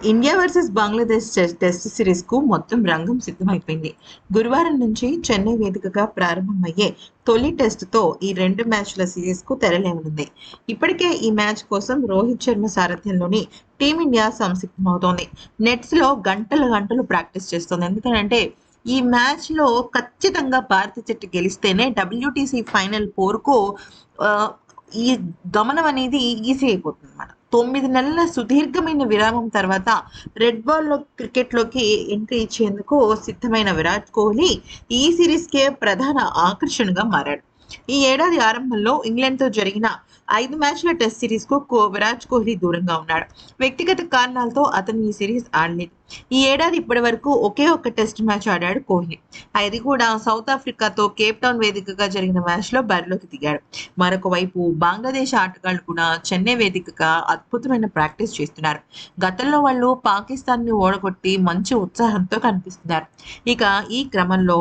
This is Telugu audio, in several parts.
ఇండియా వర్సెస్ బంగ్లాదేశ్ టెస్ట్ సిరీస్కు మొత్తం రంగం సిద్ధమైపోయింది. గురువారం నుంచి చెన్నై వేదికగా ప్రారంభమయ్యే తొలి టెస్ట్తో ఈ రెండు మ్యాచ్ల సిరీస్కు తెరలేనుంది ఇప్పటికే ఈ మ్యాచ్ కోసం రోహిత్ శర్మ సారథ్యంలోని టీమిండియా సంసిద్ధమవుతోంది. నెట్స్లో గంటలు గంటలు ప్రాక్టీస్ చేస్తుంది. ఎందుకంటే ఈ మ్యాచ్లో ఖచ్చితంగా భారత జట్టు గెలిస్తేనే డబ్ల్యూటీసీ ఫైనల్ పోరుకు ఈ గమనం అనేది ఈజీ అయిపోతుంది. తొమ్మిది నెలల సుదీర్ఘమైన విరామం తర్వాత రెడ్ బాల్లో క్రికెట్లోకి ఎంట్రీ ఇచ్చేందుకు సిద్ధమైన విరాట్ కోహ్లీ ఈ సిరీస్ కే ప్రధాన ఆకర్షణగా మారాడు. ఈ ఏడాది ఆరంభంలో ఇంగ్లాండ్తో జరిగిన ఐదు మ్యాచ్ల టెస్ట్ సిరీస్కు కో- విరాట్ కోహ్లీ దూరంగా ఉన్నాడు. వ్యక్తిగత కారణాలతో అతను ఈ సిరీస్ ఆడలేదు. ఈ ఏడాది ఇప్పటి వరకు ఒకే ఒక్క టెస్ట్ మ్యాచ్ ఆడాడు కోహ్లీ. అది కూడా సౌత్ ఆఫ్రికాతో కేప్ టౌన్ వేదికగా జరిగిన మ్యాచ్లో బరిలోకి దిగాడు. మరొక వైపు బంగ్లాదేశ్ ఆటగాళ్ళు కూడా చెన్నై వేదికగా అద్భుతమైన ప్రాక్టీస్ చేస్తున్నారు. గతంలో వాళ్ళు పాకిస్తాన్ని ఓడగొట్టి మంచి ఉత్సాహంతో కనిపిస్తున్నారు. ఇక ఈ క్రమంలో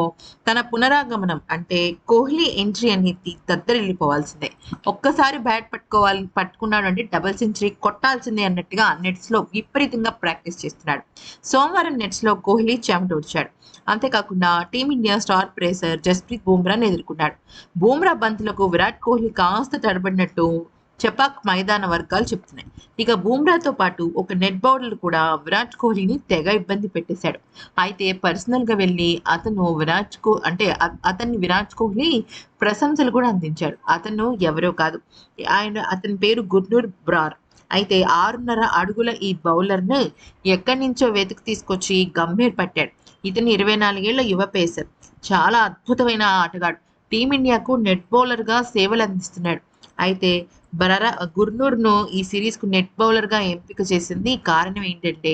తన పునరాగమనం అంటే కోహ్లీ ఎంట్రీ అనేది దద్దరిల్లిపోవాల్సిందే. ఒక్కసారి బ్యాట్ పట్టుకోవాలి పట్టుకున్నాడు అంటే డబుల్ సెంచరీ కొట్టాల్సిందే అన్నట్టుగా నెట్స్లో విపరీతంగా ప్రాక్టీస్ చేస్తున్నాడు. సోమవారం నెట్స్లో కోహ్లీ చెమటూడ్చాడు అంతేకాకుండా team India star pacer Jasprit బూమ్రాను ఎదుర్కొన్నాడు. బూమ్రా బంతులకు విరాట్ కోహ్లీ కాస్త తడబడినట్టు చపాక్ మైదాన వర్గాలు చెప్తున్నాయి. ఇక బూమ్రాతో పాటు ఒక నెట్ బౌలర్ కూడా విరాట్ కోహ్లీని తెగ ఇబ్బంది పెట్టేశాడు. అయితే పర్సనల్గా వెళ్ళి అతను విరాట్ కో అంటే అతన్ని విరాట్ కోహ్లీ ప్రశంసలు కూడా అందించాడు. అతను ఎవరో కాదు. ఆయన అతని పేరు గుర్నూర్ బ్రార్. అయితే ఆరున్నర అడుగుల ఈ బౌలర్ను ఎక్కడి నుంచో వెతికి తీసుకొచ్చి గంభీర్ పట్టాడు. ఇతని ఇరవై నాలుగేళ్ళ యువ పేసర్ చాలా అద్భుతమైన ఆటగాడు. టీమిండియాకు నెట్ బౌలర్గా సేవలు అందిస్తున్నాడు అయితే బరారా గుర్నూర్ను ఈ సిరీస్కు నెట్ బౌలర్గా ఎంపిక చేసింది కారణం ఏంటంటే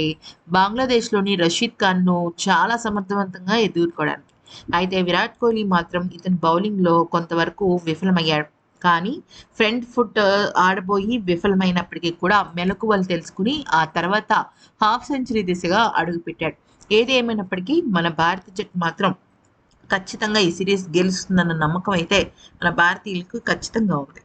బంగ్లాదేశ్లోని రషీద్ ఖాన్ను చాలా సమర్థవంతంగా ఎదుర్కోవడానికి. అయితే విరాట్ కోహ్లీ మాత్రం ఇతని బౌలింగ్లో కొంతవరకు విఫలమయ్యాడు. కానీ ఫ్రంట్ ఫుట్ ఆడబోయి విఫలమైనప్పటికీ కూడా మెలకువలు తెలుసుకుని ఆ తర్వాత హాఫ్ సెంచరీ దిశగా అడుగుపెట్టాడు. ఏది మన భారత జట్టు మాత్రం ఖచ్చితంగా ఈ సిరీస్ గెలుస్తుందన్న నమ్మకం అయితే మన భారతీయులకు ఖచ్చితంగా ఉంది.